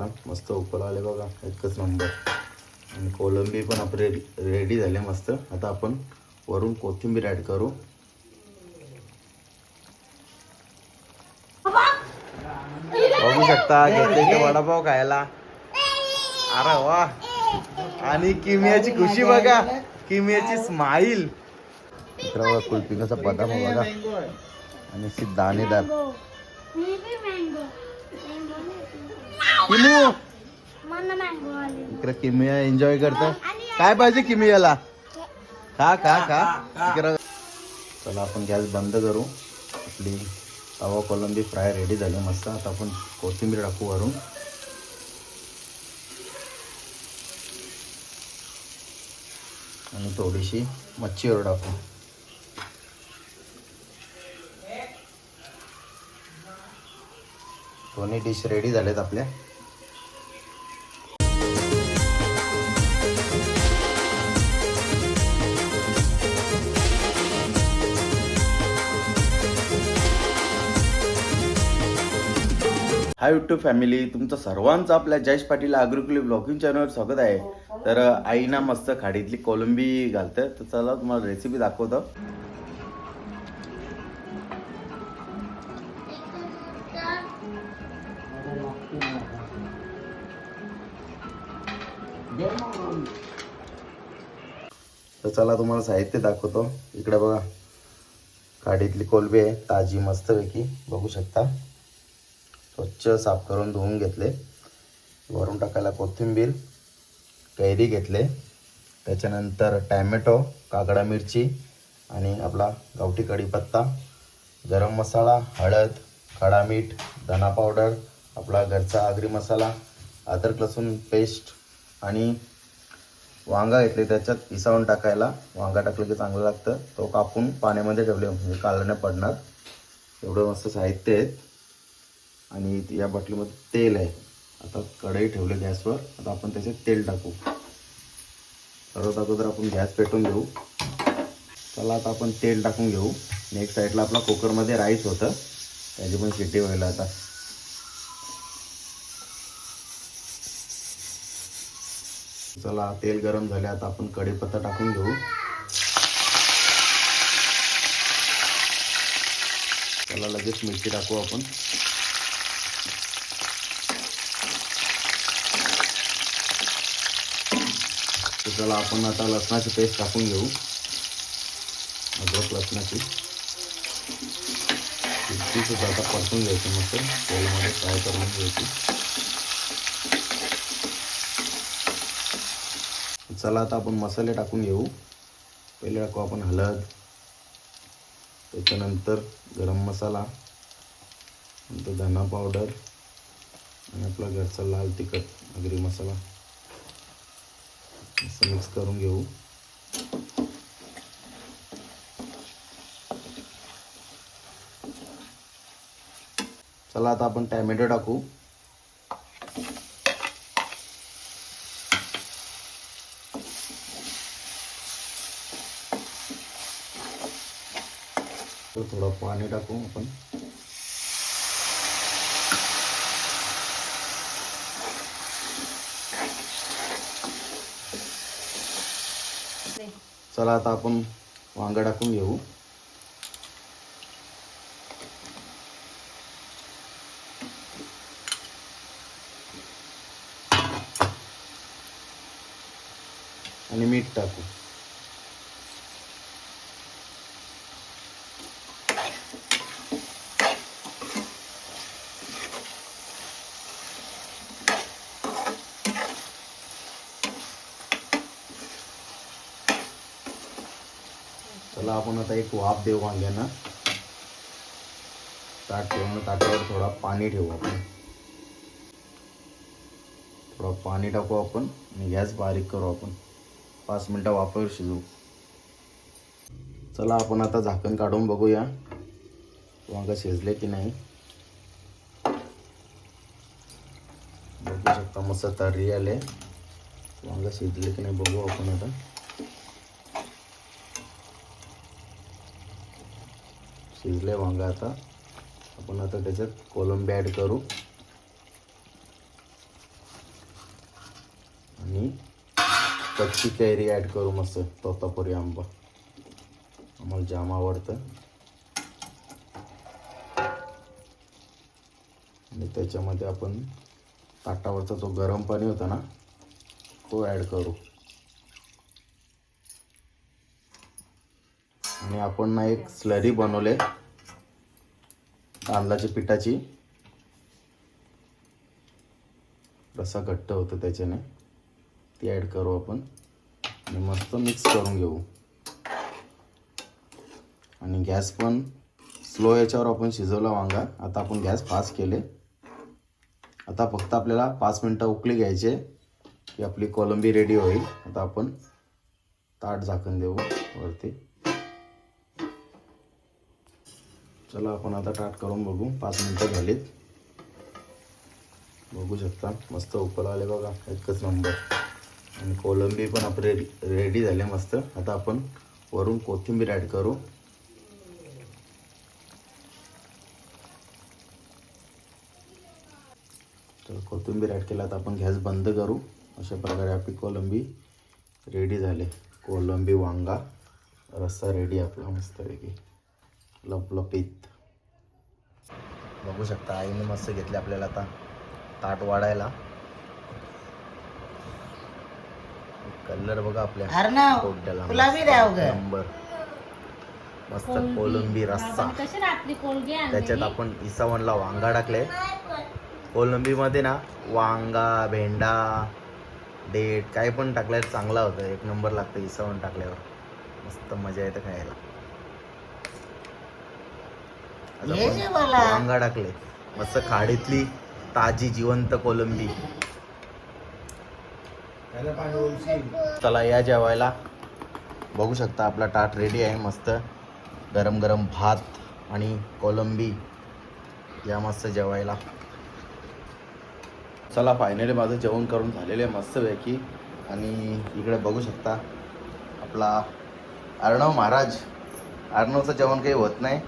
शकता मस्त उकळ आले बघा एकच नंबर आणि कोलंबी पण आपले रेडी झाले मस्त. आता आपण वरून कोथिंबीर ॲड करू. बघू शकता घेतले वडापाव खायला? अरे वा. आणि किमियाची खुशी बघा. किमियाची स्माईल इकडं बघा बदाम बघा. आणि दाणेदार. किमू! इकडे किमिया एन्जॉय करतो. काय पाहिजे किमियाला खा खा खा. इकडं चला आपण गॅस बंद करू. आपली तवा कोलंबी फ्राय रेडी झाली मस्त. आता आपण कोथिंबीर टाकू वरून. आणि थोडीशी मच्छीवर टाकू. दोन्ही डिश रेडी झालेत आपल्या. हाय युट्यूब फॅमिली तुमचं सर्वांचं आपल्या जयेश पाटील अग्रिकुली ब्लॉगिंग चॅनलवर स्वागत आहे. तर आईना मस्त खाडीतली कोलंबी घालते तर चला तुम्हाला रेसिपी दाखवतो. तर चला तुम्हाला साहित्य दाखवतो. इकडे बघा. गाडीतली कोलंबी आहे ताजी मस्तपैकी. बघू शकता. स्वच्छ साफ करून धुवून घेतले. वरून टाकायला कोथिंबीर कैरी घेतले. त्याच्यानंतर टॅमॅटो काकडा मिरची आणि आपला गावठी कढीपत्ता गरम मसाला हळद खडा मीठ धना पावडर आपला घरचा आगरी मसाला अद्रक लसूण पेस्ट आणि वांगा घेतले. त्याच्यात पिसावून टाकायला वांगा टाकलं की चांगलं लागतं. तो कापून पाण्यामध्ये ठेवले. म्हणजे काळं नाही पडणार. एवढं मस्त साहित्य आहेत आणि या बाटलीमध्ये तेल आहे. आता कढई ठेवले गॅसवर. आता आपण त्याच्यात तेल टाकू. सर्वात अगोदर आपण गॅस पेटवून घेऊ. चला आता आपण तेल टाकून घेऊ. नेक्स्ट साईडला आपला कुकरमध्ये राईस होतं. त्याची पण शिटी व्हायला आता. चला तेल गरम झाले आता आपण कढीपत्ता टाकून घेऊ. त्याला लगेच मिरची टाकू आपण. चला आपण आता लसणाची पेस्ट टाकून घेऊ. अद्रक लसणाची. ती सुद्धा आता परतून घ्यायची मस्त. तेलामध्ये फ्राय करून घ्यायची. चला आता आपण मसाले टाकून घेऊ. पहिले टाकू आपण हळद त्याच्यानंतर गरम मसाला नंतर धना पावडर आणि आपला घरचा लाल तिखट आगरी मसाला. असं मिक्स करून घेऊ. चला आता आपण टॅमॅटो टाकू. तर थोडं पाणी टाकू आपण. चला आता आपण वांगा टाकून घेऊ. आणि मीठ टाकू चला आपण आता एक वाफ देऊ वांग्यांना ताट ठेवून ताटावर थोडा पाणी ठेवू आपण थोडं पाणी टाकू आपण आणि गॅस बारीक करू आपण पाच मिनटं वाफेवर शिजवू चला आपण आता झाकण काढून बघूया वांगा शिजले की नाही। बघू शकता मस्त तर्री आले वांगा शिजले की नाही बघू आपण आता। शिजले वांगा आता. आपण आता त्याच्यात कोलंबी ॲड करू. आणि कच्ची कैरी ॲड करू मस्त. तोतापुरी आंबा. आम्हाला जाम आवडतं. आणि त्याच्यामध्ये आपण ताटावरचा जो गरम पाणी होता ना तो ॲड करू. आणि आपण ना एक स्लरी बनवले. तांदळाच्या पिठाची. रसा घट्ट होतं त्याच्याने. ती ॲड करू आपण. आणि मस्त मिक्स करून घेऊ. आणि गॅस पण स्लो याच्यावर आपण शिजवला वांगा. आता आपण गॅस फास्ट केले. आता फक्त आपल्याला पाच मिनटं उकळी घ्यायचे. की आपली कोलंबी रेडी होईल. आता आपण ताट झाकण देऊ वरती. चला आपण आता टाट करून बघू. पाच मिनटं झालीत. बघू शकता. मस्त उकळ आले बघा. एकच नंबर आणि कोलंबी पण आपले रेडी झाले मस्त. आता आपण वरून कोथिंबीर ॲड करू. तर कोथिंबीर ॲड केला तर आपण गॅस बंद करू. अशा प्रकारे आपली कोलंबी रेडी झाले. कोलंबी वांगा रस्सा रेडी आपला मस्तपैकी. लपलपीत. बघू शकता आईने मस्त घेतले आपल्याला आता ताट वाढायला. कलर बघा आपल्या. कोड्याला नंबर. मस्त कोलंबी. रस्सा. त्याच्यात आपण इसावनला वांगा टाकले. कोलंबीमध्ये ना वांगा भेंडा डेट काही पण टाकलं चांगला होतं. एक नंबर लागतं इसावण टाकल्यावर. मस्त मजा येते खायला आज हे आपण जे मला वांगा टाकले. मस्त खाडीतली ताजी जिवंत कोलंबी. चला या जेवायला. बघू शकता आपला ताट रेडी आहे मस्त. गरम गरम भात आणि कोलंबी. या मस्त जेवायला. चला फायनली माझं जेवण करून झालेलं आहे मस्तपैकी आणि इकडे बघू शकता आपला अर्णव महाराज. अर्णवचं जेवण काही होत नाही.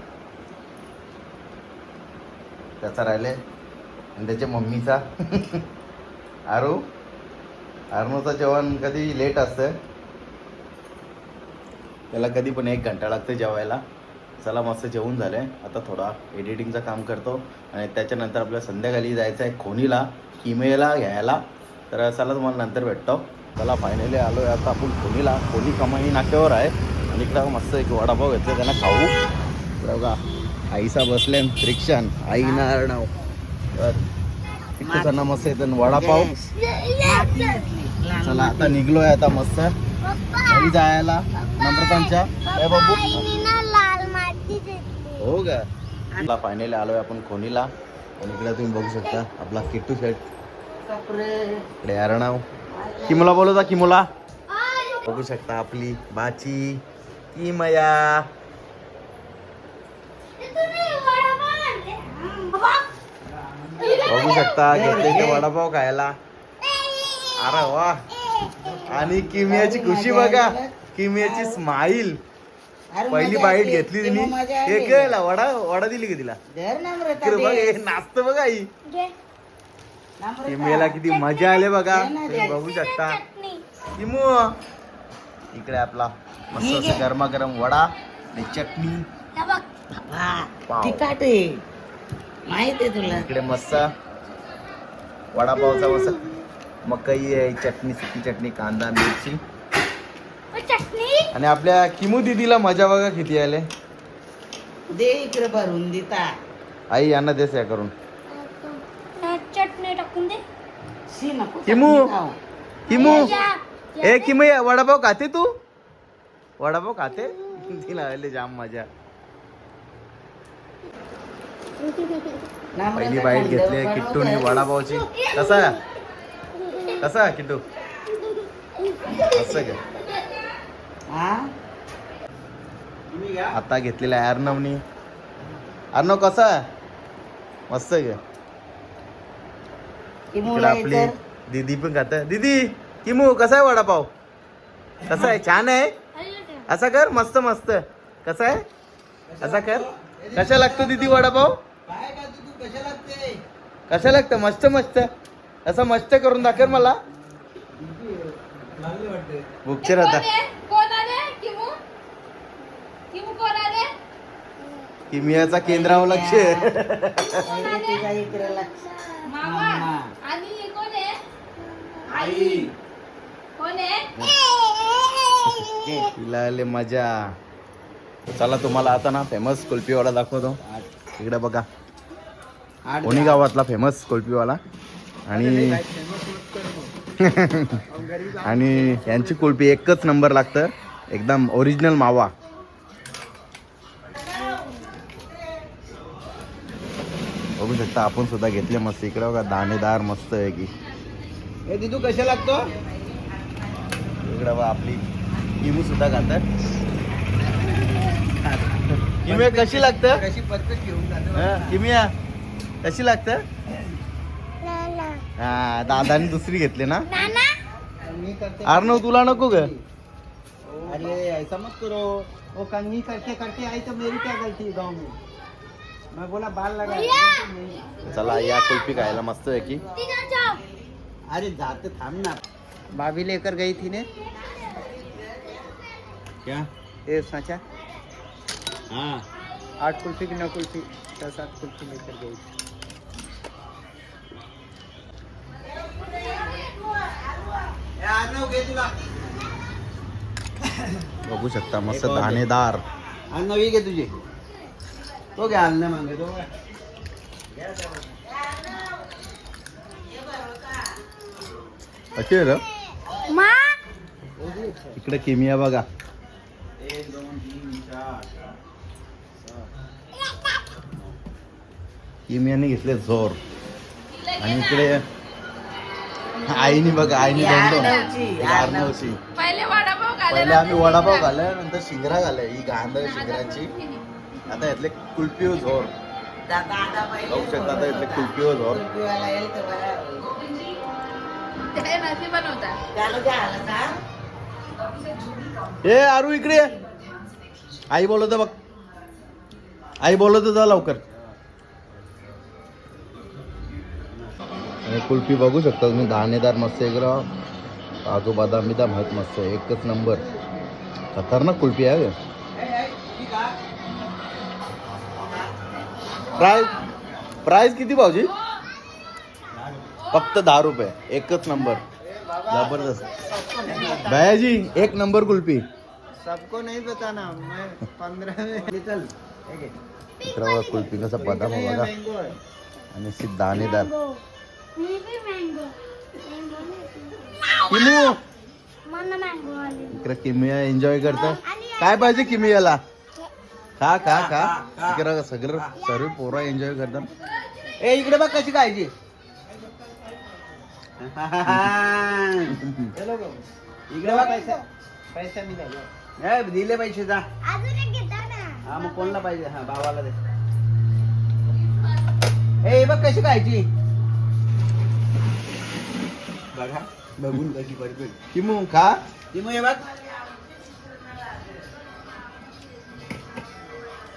त्याचा राहिले. आणि त्याच्या मम्मीचा. आरू? अर्णवचं जेवण कधी लेट असतं त्याला कधी पण एक घंटा लागतो जेवायला. चला मस्त जेवण झालं आहे आता थोडा एडिटिंगचं काम करतो. आणि त्याच्यानंतर आपल्याला संध्याकाळी जायचं आहे खोनीला किमेला घ्यायला. तर चला तुम्हाला नंतर भेटतो. चला फायनली आलो आहे आता आपण खोनीला. खोनी कमाई नाक्यावर आहे. आणि इकडं मस्त एक वडापाव घेतला त्यांना खाऊ. बघा. आईसा बसले रिक्षान. आई ना अर्णव तर मस्त येतं वडापाव. चला आता निघलोय आता मस्त. घरी जायला नम्रतांच्या. काय बाबू. हो का आपला फायनली आलोय आपण खोनीला. आणि इकडे तुम्ही बघू शकता आपला किट्टू शेट. इकडे अर्णव किमुला बोलवता किमुला. बघू शकता आपली बाची. किमया बघू शकता घेतले ते वडापाव खायला. अरे वा. आणि किमियाची खुशी बघा. किमियाची स्माईल पहिली बाईट घेतली तिने हे केला वडा वडा दिली का तिला? बघ. हे नाचत बघा आई. नम्रता. किमियाला किती मजा आले बघा. तुम्ही. बघू शकता. किमू. इकडे आपला मस्त असं गरमागरम वडा आणि चटणी. हा. तिखट आहे. माहीत आहे तुला. इकडे मस्त वडापावचा मस्त मकई आहे चटणी सुकी चटणी कांदा मिरची. चटणी? आणि आपल्या किमू दिदीला मजा बघा किती आले. दे इकडे भरून देता आई यांना देस या करून. चटणी टाकून दे. शी नको किमू. चटणी खाऊ. किमू या. ए किमू ये, वडापाव खाते तू? वडापाव खाते? तिला आले जाम मजा. पहिली बाईट घेतली बनवते. किट्टूने वडापावची. कसा? आहे? कसा आहे किट्टू? असं का? हा आता घेतलेला आहे अर्णवनी. अर्णव कसा? आहे मस्त आहे इकडे किमूला आपली दीदी पण खात. दीदी किमू कसा आहे वडापाव? कसा आहे? छान आहे? असा कर मस्त मस्त. कसा आहे? असा कर. कशा लागतो दीदी वडापाव? कशा लागतं? मस्त मस्त. असं मस्त करून दाखव मला. बुकचर होता कोण आले? किमू? किमू कोण आले? किमियाचा केंद्रावर लक्ष. मामा मामा. आणि हे कोण आहे? आई. कोण आहे? तिला आले मजा. चला तुम्हाला आता ना फेमस कुल्फीवाला दाखवतो. इकडे बघा. कोणी गावातला फेमस कुल्फीवाला. आणि आणि यांची कुल्फी एकच नंबर लागतं. एकदम ओरिजिनल मावा. बघू शकता आपण सुद्धा घेतले मस्त. इकडे बघा दाणेदार मस्त आहे की. हे दिदू कशा लागतो? इकडे बघा आपली किमू सुद्धा घालतात किमिया कशी लागतं? कशी परफेक्ट घेऊन जातो हं, किमिया कशी लागतं? हा दादाने दुसरी घेतली ना? मी करते अर्णव तुला नको ग. अरे ऐसा मत करो. वो कंगी करते करते आई तो मेरी क्या गलती गांव में? मैं बोला बाल लगा चला या कुल्फी खायला मस्त आहे की. अरे जाते थांब ना. भाभी लेकर गई थी ने? क्या? ये साचा हाँ. आठ कुल्फी की नौ कुल्फी? छह सात कुल्फी लेकर गई थी बघू शकता मस्त दाणेदार. नवी घे तुझी. तो घ्या आणलं मागे तो अशी आहे रे? मा. इकडे किमिया बघा. किमियाने घेतले जोर. आणि इकडे आईनी बघा आईनी आर्नवची पहिले वडापाव खाल्ले पहिले आम्ही वडापाव खाल्लाय नंतर शिंगरा खाल्लाय ही गांध शिंगराची आता यातले कुल्फी झोर दादा आता पहिले बघू शकता आता इथले कुल्फी झोर ए आरू इकडे. आई बोलवतो बघ. आई बोलवतो जा लवकर. आणि कुल्फी बघू शकता. तुम्ही दाणेदार मस्त इकडं. काजू बदाम बिदाम आहेत मस्त एकच नंबर. खतरनाक कुल्फी आहे प्राइस प्राइस किती भाऊजी? फक्त दहा रुपये. एकच नंबर. जबरदस्त. भैयाजी एक नंबर कुल्फी. सबको नहीं बताना मैं पंद्रह में चल कुल्फी कसा बदाम बघा. आणि दाणेदार. किमू! मला मँगो आली इकडे किमिया एन्जॉय करता. काय पाहिजे किमियाला खा खा खा. इकडं सगळं सर्व पोरा एन्जॉय करतात. ए इकडे बघ कशी खायची इकडे बघ पैसा. पैसा दिले पैसे जा. अजून एक घेता ना. हा मग कोणला पाहिजे? हा भावाला दे. ए हे बघ कशी खायची बघा बघून कशी परफेक्ट किमू खा. ती मग हे बघ.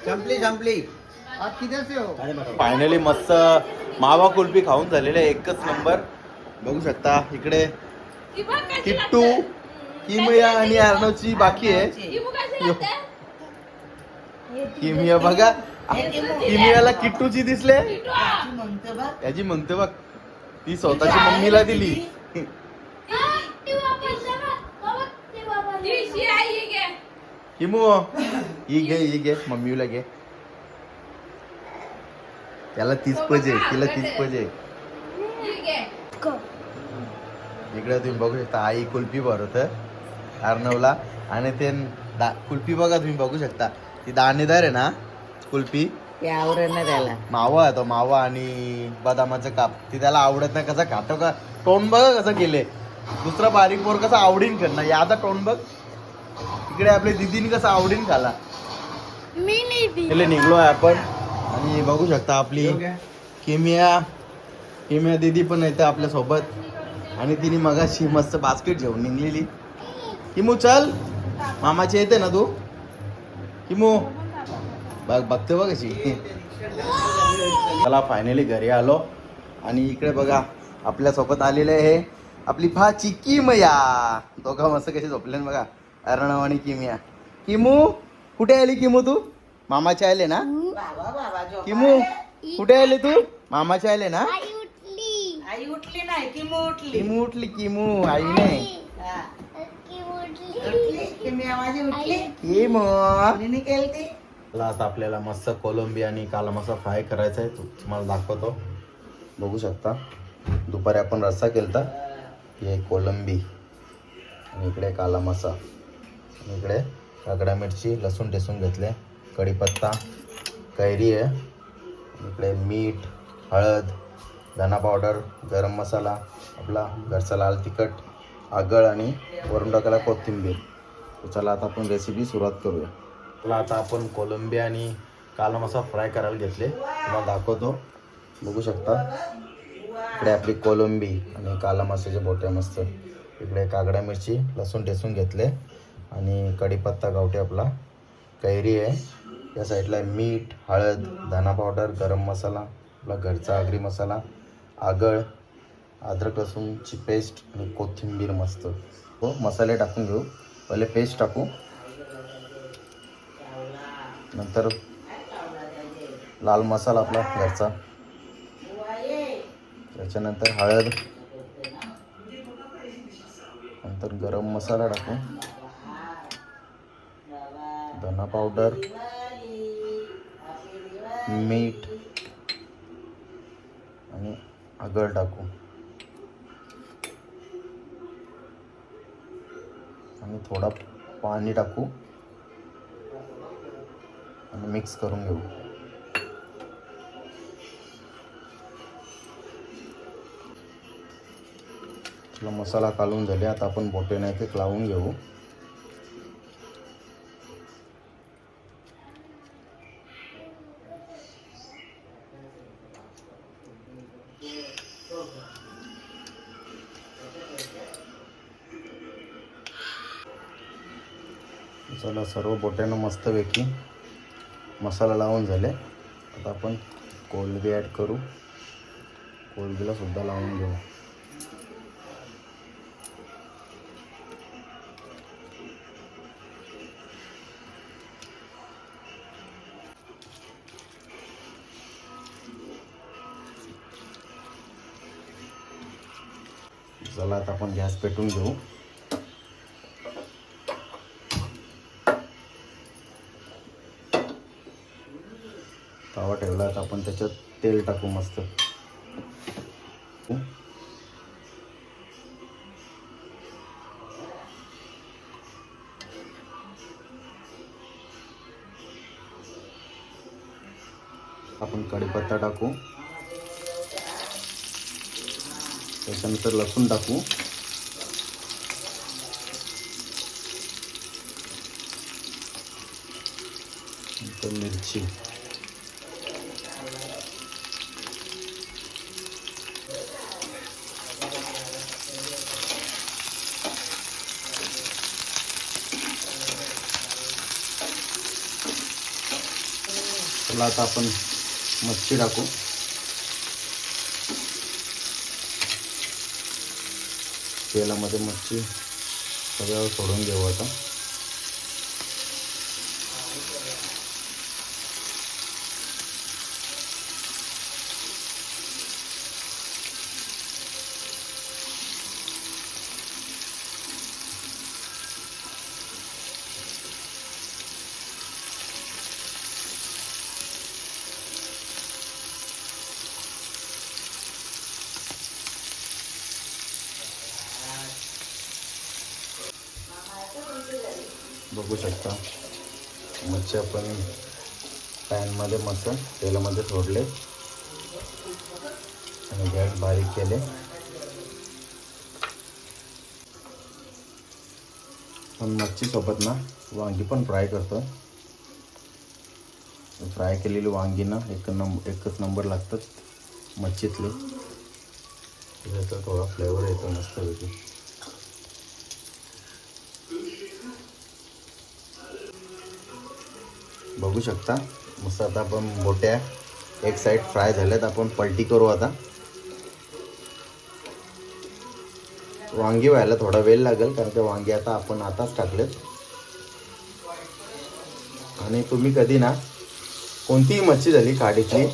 संपली संपली. हो? फायनली मस्त मावा कुल्फी खाऊन झालेले आहे, एकच नंबर बघू शकता इकडे. किट्टू. किमया आणि अर्णवची बाकी आहे. किमिया बघा. किमियाला किट्टूची दिसले. त्याची म्हणतो बघ. याची म्हणते बघ. ती स्वतःची मम्मीला दिली. त्याला तीच तिला तीच. इकडे तुम्ही बघू शकता आई कुल्फी भरवत अर्णवला आणि ते कुल्फी बघा तुम्ही बघू शकता ती दाणेदार आहे ना कुल्फी ते आवरण ना त्याला मावा आहे तो मावा आणि बदामाचं काप ती त्याला आवडत नाही कसं खातो का टोन बघा कसं केले दुसरा बारीक पोर कसा आवडीन खाणार याचा टोन बघ. इकडे आपल्या दिदीने कसं आवडीन खाला मी नाही. इकडे निघलोय आपण. आणि बघू शकता आपली किमिया. किमिया दिदी पण येते आपल्यासोबत. आणि तिने मगाशी मस्त बास्केट घेऊन निघलेली. किमू चल. मामाची येते ना तू? किमू. बघ बघते बघ कशी चला फायनली घरी आलो. आणि इकडे बघा. आपल्यासोबत आलेले हे आपली भाची किमया दोघं मस्त कसे झोपले ना बघा. अर्णव आणि किमया किमू कुठे आली किमू तू? मामाचे आले ना? बाबा बाबा झोपा किमू. कुठे आले तू? मामाचे आले ना? आई उठली. आई उठली नाही की मग उठली. किमू उठली किमू आई नाही. हा. की उठली. उठली की मी आवाजी उठली. किमू. आता आपल्याला मस्त कोलंबी आणि काला मसा फ्राय करायचा आहे तो तुम्हाला दाखवतो. बघू शकता. दुपारी आपण रस्सा केलता हे कोलंबी आणि इकडे काला मसा आणि इकडे काकड्या मिरची लसूण टेसून घेतले कढीपत्ता कैरी आहे इकडे मीठ हळद धना पावडर गरम मसाला आपला घरचा लाल तिखट आगळ आणि वरून टाकायला कोथिंबीर. चला आता आपण रेसिपी सुरुवात करूया. चला आता आपण कोलंबी आणि काला मसा फ्राय करायला घेतले. तुम्हाला दाखवतो. बघू शकता. इकडे आपली कोलंबी आणि काला मसाच्या बोट्या मस्त. इकडे कागडा मिरची लसूण ठेसून घेतले. आणि कढीपत्ता गावठी आपला. कैरी आहे. या साईडला मीठ हळद धना पावडर गरम मसाला आपला घरचा आगरी मसाला आगळ अद्रक लसूणची पेस्ट आणि कोथिंबीर मस्त. हो मसाले टाकून घेऊ. पहिले पेस्ट टाकू. नंतर लाल मसाला आपला घरचा. त्याच्यानंतर हळद. नंतर गरम मसाला टाकू. धना पावडर. मीठ. आणि आगळ टाकू. आणि थोडा पाणी टाकू. आणि मिक्स करून घेऊ. आपला मसाला कालून झाले आता आपण बोटे नाही ते लावून घेऊ. चला सर्व बोट्यानं मस्तपैकी मसाला लावून झाले. आता आपण कोलबी ॲड करू. कोलबीला सुद्धा लावून घेऊ. आपण गॅस पेटून घेऊ. तवा ठेवला तर आपण त्याच्यात तेल टाकू मस्त. आपण कढीपत्ता टाकू. त्याच्यानंतर लसूण टाकू. नंतर मिरची. चला आता आपण मच्छी टाकू. तेलामध्ये मच्छी सगळ्यावर सोडून घेऊ आता बघू शकता मिरच्या पण पॅनमध्ये मस्त तेलामध्ये सोडले. आणि गॅस बारीक केले. पण मच्छीसोबत ना वांगी पण फ्राय करतो. फ्राय केलेली वांगी ना एक नंबर एकच नंबर लागतात मच्छीतले. त्याचा थोडा फ्लेवर येतो मस्तपैकी बघू शकता. मस्त आता आपण बोट्या एक साईड फ्राय झाल्यात. आपण पलटी करू आता. वांगी व्हायला थोडा वेळ लागेल कारण ते वांगी आता आपण आताच टाकलेत. आणि तुम्ही कधी ना कोणतीही मच्छी झाली काडीची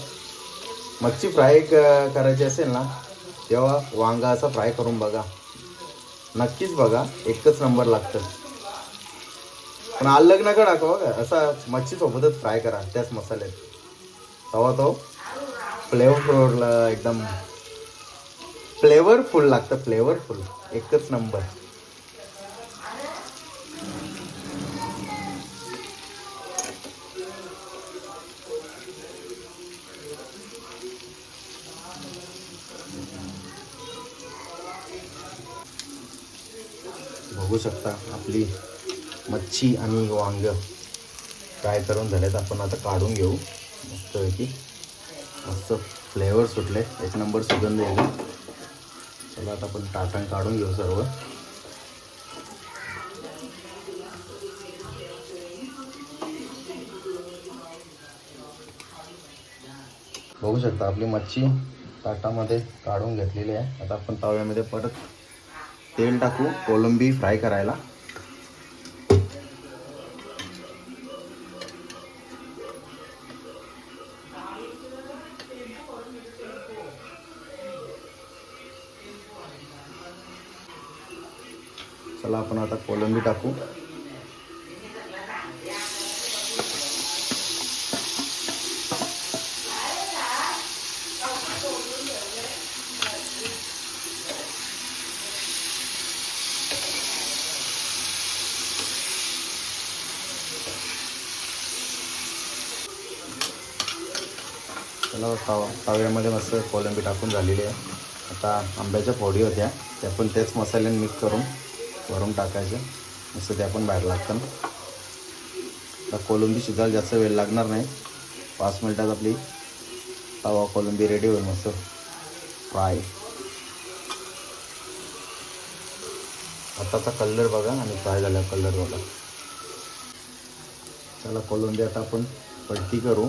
मच्छी फ्राय क- करायची असेल ना तेव्हा वांगा असा फ्राय करून बघा. नक्कीच बघा एकच नंबर लागतं. पण अलग नका टाका बघा? असा मच्छी सोबतच फ्राय करा त्याच मसाल्यात. तवा तो फ्लेवरफुल एकदम फ्लेवरफुल लागतं फ्लेवरफुल एकच नंबर बघू शकता आपली मच्छी आणि वांग फ्राय करून झालेत. आपण आता काढून घेऊ. मस्तपैकी मस्त फ्लेवर सुटले. एक नंबर सुगंध येईल. चला आता आपण टाटण काढून घेऊ सर्व. बघू शकता आपली मच्छी ताटामध्ये काढून घेतलेली आहे. आता आपण तव्यामध्ये परत तेल टाकू कोलंबी फ्राय करायला. आपण आता कोलंबी टाकू. चला तवा तव्यामध्ये मस्त कोलंबी टाकून झालेली आहे. आता आंब्याच्या फोडी होत्या त्या पण तेच मसाल्याने मिक्स करून. भरून टाकायचे. मस्त ते आपण बाहेर लागतं आता कोलंबी शिजायला जास्त वेळ लागणार नाही. पाच मिनटात आपली तवा कोलंबी रेडी होईल मस्त. फ्राय आताचा कलर बघा आणि फ्राय झाला कलर बघा. चला कोलंबी आता आपण पलटी करू.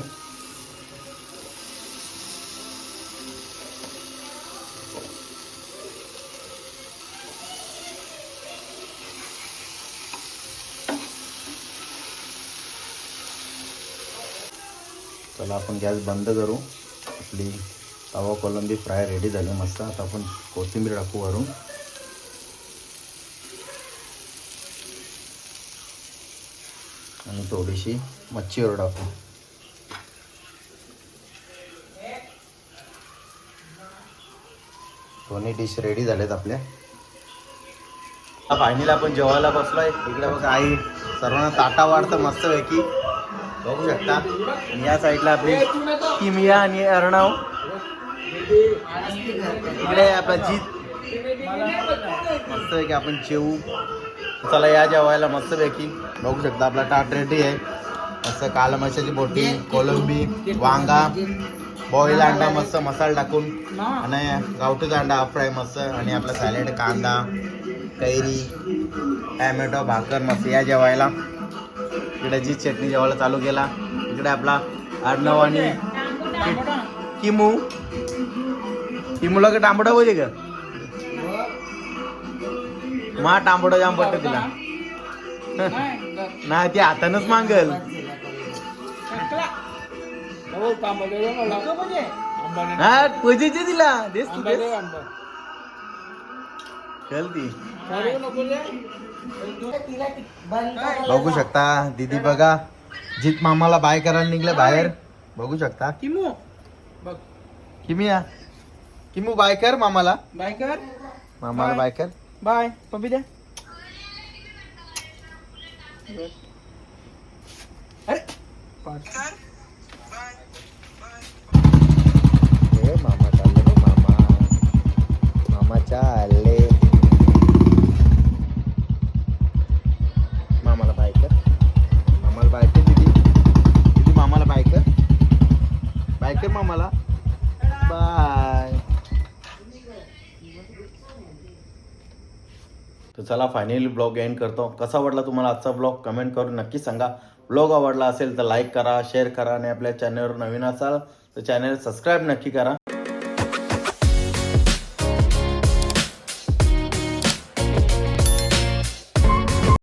चला आपण गॅस बंद करू. आपली तवा कोलंबी फ्राय रेडी झाली मस्त. आता आपण कोथिंबीर टाकू वरून. आणि थोडीशी मच्छीवर टाकू. दोन्ही डिश रेडी झाल्यात आपल्या. फायनली आपण जेवायला बसलोय. इकडे बघा आई सर्वांना ताटा वाढतं मस्त पैकी बघू शकता. आणि या साईडला आपली किमिया आणि अर्णव. इकडे आपला जीत. मस्त पैकी आपण जेवू चला या जेवायला मस्त पैकी. बघू शकता आपला टाट रेडी आहे. मस्त काला माशाची बोटी कोलंबी वांगा बॉईल अंडा मस्त मसाला टाकून. आणि गावठीचा अंडा हाफ फ्राय मस्त. आणि आपला सॅलेड कांदा कैरी टॅमॅटो भाकर मस्त. या जेवायला. इकडे जी चटणी जेवायला चालू केला. इकडे आपला अर्णव आणि किमू. किमूला का टांबडा होते का? मा टांबडा जाम पडतं तिला. नाही. ती हातानच मागल. हा पूजेचे तिला. देस तू देस. चल ती. बघू शकता दीदी बघा. जीत मामाला बाय करायला निघले बाहेर बघू शकता. किमू बघ. किमिया किमू बाय कर मामाला. बाय कर. मामाला बाय. कर. बाय. पप्पी द्या अरे. मामा चालले मामा. मामा चालले बाय मामाला. बाय तर चला फायनली ब्लॉग एंड करतो. कसा वाटला तुम्हाला आजचा ब्लॉग कमेंट करून नक्की सांगा. ब्लॉग आवडला असेल तर लाईक करा शेअर करा आणि आपल्या चॅनलवर नवीन असाल तर चॅनल सबस्क्राईब नक्की करा.